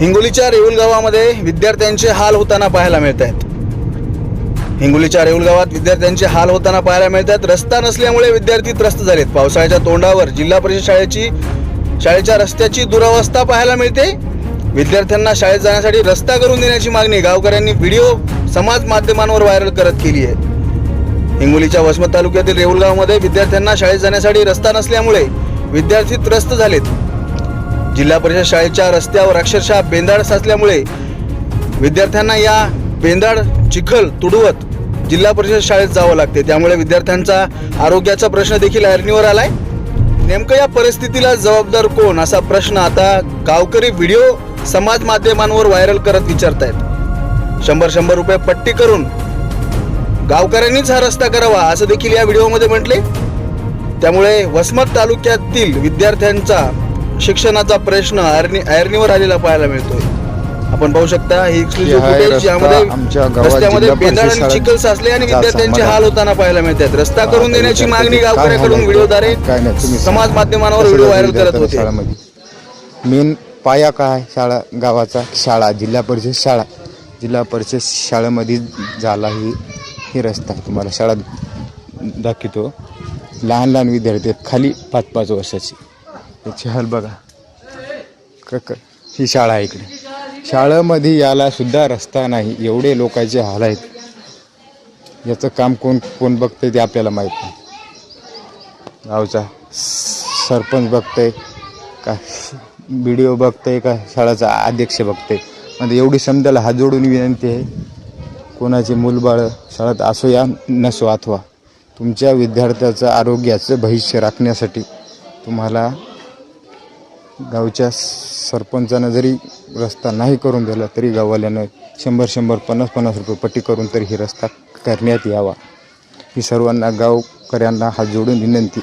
हिंगोलीच्या रेऊल गावामध्ये विद्यार्थ्यांचे हाल होताना पाहायला मिळत आहेत. हिंगोलीच्या रेऊल गावात विद्यार्थ्यांचे हाल होताना पाहायला मिळतात रस्ता नसल्यामुळे विद्यार्थी त्रस्त झालेत. पावसाळ्याच्या तोंडावर जिल्हा परिषद शाळेची शाळेच्या रस्त्याची दुरावस्था पाहायला मिळते. विद्यार्थ्यांना शाळेत जाण्यासाठी रस्ता करून देण्याची मागणी गावकऱ्यांनी व्हिडिओ समाज माध्यमांवर व्हायरल करत केली आहे. हिंगोलीच्या वसमत तालुक्यातील रेऊलगावमध्ये विद्यार्थ्यांना शाळेत जाण्यासाठी रस्ता नसल्यामुळे विद्यार्थी त्रस्त झालेत. जिल्हा परिषद शाळेच्या रस्त्यावर अक्षरशः बेंदाड साचल्यामुळे विद्यार्थ्यांना या बेंदाड चिखल तुडवत जिल्हा परिषद शाळेत जावं लागते. त्यामुळे विद्यार्थ्यांचा आरोग्याचा प्रश्न देखील ऐरणीवर आलाय. नेमकं या परिस्थितीला जबाबदार कोण? असा प्रश्न आता गावकरी व्हिडिओ समाज माध्यमांवर व्हायरल करत विचारतायत. शंभर शंभर रुपये पट्टी करून गावकऱ्यांनीच हा रस्ता करावा असं देखील या व्हिडिओमध्ये म्हटले. त्यामुळे वसमत तालुक्यातील विद्यार्थ्यांचा शिक्षणाचा प्रश्न ऐरणी ऐरणीवर आलेला पाहायला मिळतोय. आपण पाहू शकता ही रस्त्यामध्ये बेंदाड आणि चिखल साचले आणि विद्यार्थ्यांचे हाल होताना पाहायला मिळतात. रस्ता करून देण्याची मागणी गावकऱ्याकडून व्हिडिओद्वारे समाज. माध्यमांवर व्हिडिओ व्हायरल करत होते. मेन पाया काय शाळा गावाचा? शाळा जिल्हा परिषद शाळा. जिल्हा परिषद शाळेमध्ये झाला ही ही रस्ता. तुम्हाला शाळा दाखवतो. लहान लहान विद्यार्थी आहेत. खाली पाच पाच वर्षाची. याची हाल बघा. क क ही शाळा आहे इकडे. शाळेमध्ये याला सुद्धा रस्ता नाही. एवढे लोकांचे हाल आहेत. याचं काम कोण कोण बघतंय ते आपल्याला माहीत नाही. गावचा सरपंच बघतंय का बी डी ओ बघतंय का शाळेचा अध्यक्ष बघतंय. म्हणजे एवढी समजायला हात जोडून विनंती आहे. कोणाचे मूलबाळ शाळेत असो या नसो अथवा तुमच्या विद्यार्थ्याचं आरोग्याचं भविष्य राखण्यासाठी तुम्हाला गावच्या सरपंचानं जरी रस्ता नाही करून दिला तरी गाववाल्यानं शंभर शंभर पन्नास पन्नास रुपये पट्टी करून तरी ही रस्ता करण्यात यावा. ही सर्वांना गावकऱ्यांना हात जोडून विनंती.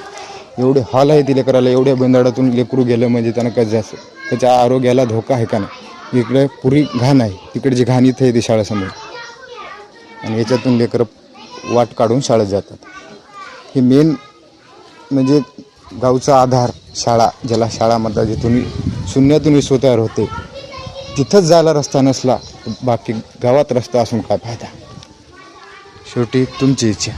एवढे हॉल आहे ती लेकराला एवढ्या बंदाडातून लेकरू गेलं म्हणजे त्यांना कसं जास्त त्याच्या आरोग्याला धोका आहे का नाही? इकडे पुरी घाण आहे तिकडची घाण इथे येते शाळेसमोर आणि याच्यातून लेकरं वाट काढून शाळेत जातात. हे मेन म्हणजे गावचा आधार शाळा ज्याला शाळा म्हणतात जिथून शून्यातून विश्व तयार होते तिथंच जायला रस्ता नसला बाकी गावात रस्ता असून काय फायदा? शेवटी तुमची इच्छा.